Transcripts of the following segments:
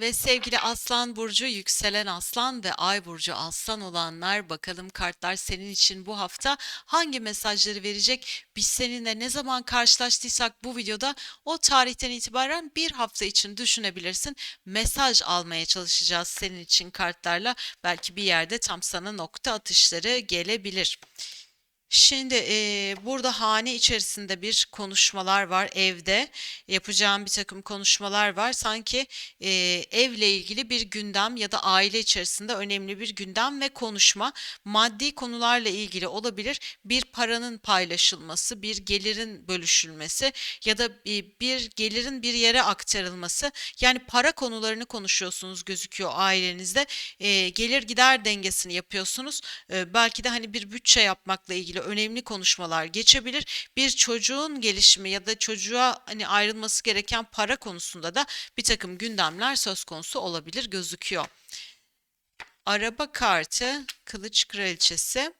Ve sevgili Aslan Burcu, yükselen Aslan ve Ay Burcu Aslan olanlar bakalım kartlar senin için bu hafta hangi mesajları verecek? Biz seninle ne zaman karşılaştıysak bu videoda o tarihten itibaren bir hafta için düşünebilirsin. Mesaj almaya çalışacağız senin için kartlarla. Belki bir yerde tam sana nokta atışları gelebilir. Şimdi eee, burada hane içerisinde bir konuşmalar var evde. Yapacağım bir takım konuşmalar var. Sanki eee, evle ilgili bir gündem ya da aile içerisinde önemli bir gündem ve konuşma. Maddi konularla ilgili olabilir. Bir paranın paylaşılması bir gelirin bölüşülmesi ya da bir, bir gelirin bir yere aktarılması. Yani para konularını konuşuyorsunuz gözüküyor ailenizde. Eee, gelir gider dengesini yapıyorsunuz. Eee, belki de hani bir bütçe yapmakla ilgili önemli konuşmalar geçebilir. Bir çocuğun gelişimi ya da çocuğa hani ayrılması gereken para konusunda da bir takım gündemler söz konusu olabilir gözüküyor. Araba kartı, kılıç kraliçesi.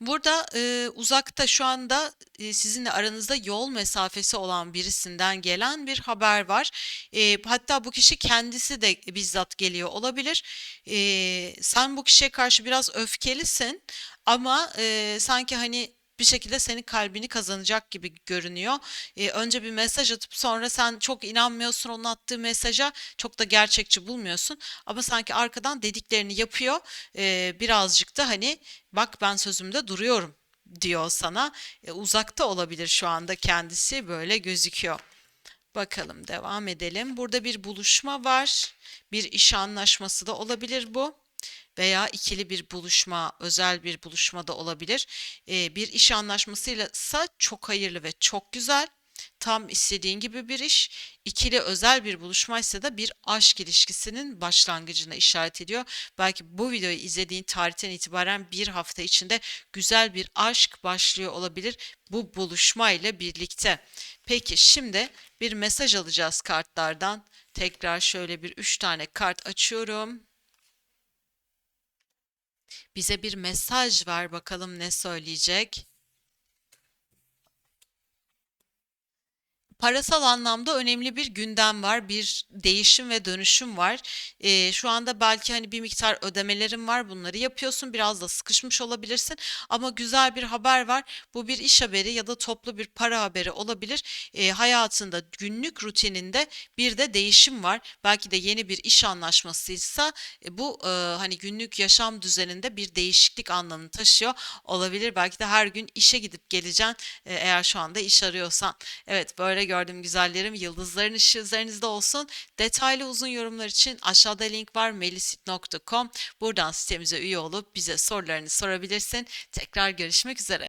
Burada e, uzakta şu anda e, sizinle aranızda yol mesafesi olan birisinden gelen bir haber var. E, hatta bu kişi kendisi de bizzat geliyor olabilir. E, sen bu kişiye karşı biraz öfkelisin ama e, sanki hani bir şekilde senin kalbini kazanacak gibi görünüyor. E, önce bir mesaj atıp sonra sen çok inanmıyorsun onun attığı mesaja, çok da gerçekçi bulmuyorsun. Ama sanki arkadan dediklerini yapıyor. E, birazcık da hani bak ben sözümde duruyorum diyor sana. E, uzakta olabilir şu anda kendisi böyle gözüküyor. Bakalım devam edelim. Burada bir buluşma var. Bir iş anlaşması da olabilir bu veya ikili bir buluşma, özel bir buluşma da olabilir. Ee, bir iş anlaşmasıyla ise çok hayırlı ve çok güzel. Tam istediğin gibi bir iş. İkili özel bir buluşmaysa da bir aşk ilişkisinin başlangıcına işaret ediyor. Belki bu videoyu izlediğin tarihten itibaren bir hafta içinde güzel bir aşk başlıyor olabilir bu buluşma ile birlikte. Peki şimdi bir mesaj alacağız kartlardan. Tekrar şöyle bir üç tane kart açıyorum. Bize bir mesaj ver bakalım ne söyleyecek. Parasal anlamda önemli bir gündem var, bir değişim ve dönüşüm var. Ee, şu anda belki hani bir miktar ödemelerin var, bunları yapıyorsun, biraz da sıkışmış olabilirsin. Ama güzel bir haber var. Bu bir iş haberi ya da toplu bir para haberi olabilir. Ee, hayatında günlük rutininde bir de değişim var. Belki de yeni bir iş anlaşmasıysa e, bu e, hani günlük yaşam düzeninde bir değişiklik anlamını taşıyor olabilir. Belki de her gün işe gidip geleceksin e, eğer şu anda iş arıyorsan. Evet böyle gördüm güzellerim. Yıldızların ışığı üzerinizde olsun. Detaylı uzun yorumlar için aşağıda link var melisit.com. Buradan sitemize üye olup bize sorularını sorabilirsin. Tekrar görüşmek üzere.